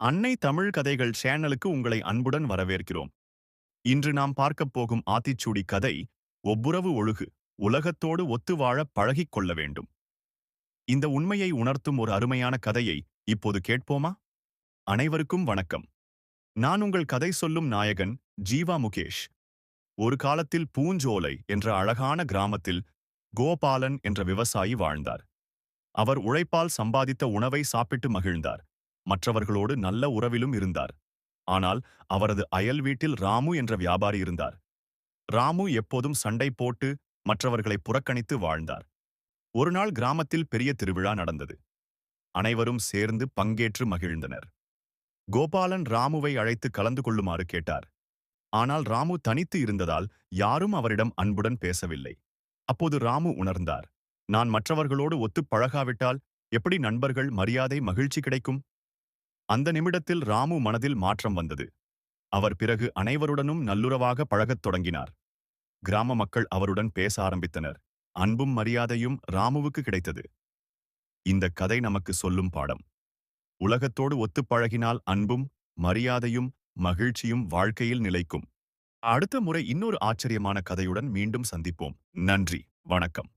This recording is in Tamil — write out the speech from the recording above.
அன்னை தமிழ் கதைகள் சேனலுக்கு உங்களை அன்புடன் வரவேற்கிறோம். இன்று நாம் பார்க்கப் போகும் ஆத்திச்சூடி கதை ஒப்புரவு ஒழுகு உலகத்தோடு ஒத்து வாழ பழகிக் கொள்ள வேண்டும். இந்த உண்மையை உணர்த்தும் ஒரு அருமையான கதையை இப்போது கேட்போமா? அனைவருக்கும் வணக்கம். நான் உங்கள் கதை சொல்லும் நாயகன் ஜீவா முகேஷ். ஒரு காலத்தில் பூஞ்சோலை என்ற அழகான கிராமத்தில் கோபாலன் என்ற விவசாயி வாழ்ந்தார். அவர் உழைப்பால் சம்பாதித்த உணவை சாப்பிட்டு மகிழ்ந்தார். மற்றவர்களோடு நல்ல உறவிலும் இருந்தார். ஆனால் அவரது அயல் வீட்டில் ராமு என்ற வியாபாரி இருந்தார். ராமு எப்போதும் சண்டை போட்டு மற்றவர்களை புறக்கணித்து வாழ்ந்தார். ஒரு நாள் கிராமத்தில் பெரிய திருவிழா நடந்தது. அனைவரும் சேர்ந்து பங்கேற்று மகிழ்ந்தனர். கோபாலன் ராமுவை அழைத்து கலந்து கொள்ளுமாறு கேட்டார். ஆனால் ராமு தனித்து இருந்ததால் யாரும் அவரிடம் அன்புடன் பேசவில்லை. அப்போது ராமு உணர்ந்தார். நான் மற்றவர்களோடு ஒத்துப் பழகாவிட்டால் எப்படி நண்பர்கள் மரியாதை மகிழ்ச்சி கிடைக்கும்? அந்த நிமிடத்தில் ராமு மனதில் மாற்றம் வந்தது. அவர் பிறகு அனைவருடனும் நல்லுறவாக பழகத் தொடங்கினார். கிராம மக்கள் அவருடன் பேச ஆரம்பித்தனர். அன்பும் மரியாதையும் ராமுவுக்கு கிடைத்தது. இந்த கதை நமக்கு சொல்லும் பாடம். உலகத்தோடு ஒத்துப் பழகினால் அன்பும் மரியாதையும் மகிழ்ச்சியும் வாழ்க்கையில் நிலைக்கும். அடுத்த முறை இன்னொரு ஆச்சரியமான கதையுடன் மீண்டும் சந்திப்போம். நன்றி. வணக்கம்.